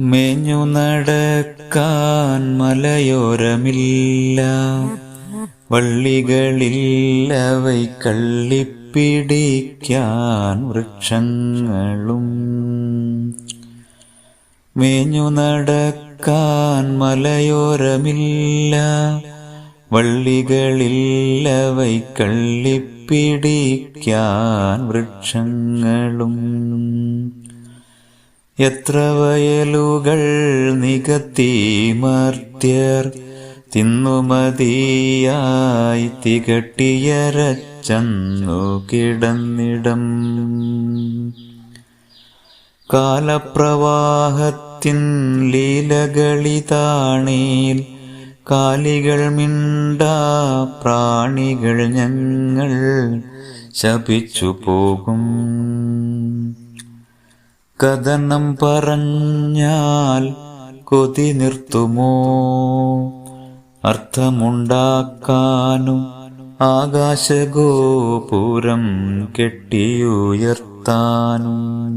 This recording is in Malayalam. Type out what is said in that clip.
മേഞ്ഞു നടക്കാൻ മലയോരമില്ല. വള്ളികളില്ലവൈ കള്ളിപ്പിടിക്കാൻ വൃക്ഷങ്ങളും. മേഞ്ഞു നടക്കാൻ മലയോരമില്ല. വള്ളികളില്ലവൈ കള്ളിപ്പിടിക്കാൻ വൃക്ഷങ്ങളും. എത്ര വയലുകൾ നികത്തി മർത്യർ തിന്നുമതിയായി തികട്ടിയരച്ചന്നു കിടന്നിടം. കാലപ്രവാഹത്തിൻ ലീലകളിതാണീൽ കാലികൾ മിണ്ട പ്രാണികൾ ഞങ്ങൾ ശപിച്ചു പോകും. കഥനം പറഞ്ഞാൽ കൊതി നിർത്തുമോ? അർത്ഥമുണ്ടാക്കാനും ആകാശഗോപുരം കെട്ടിയുയർത്താനും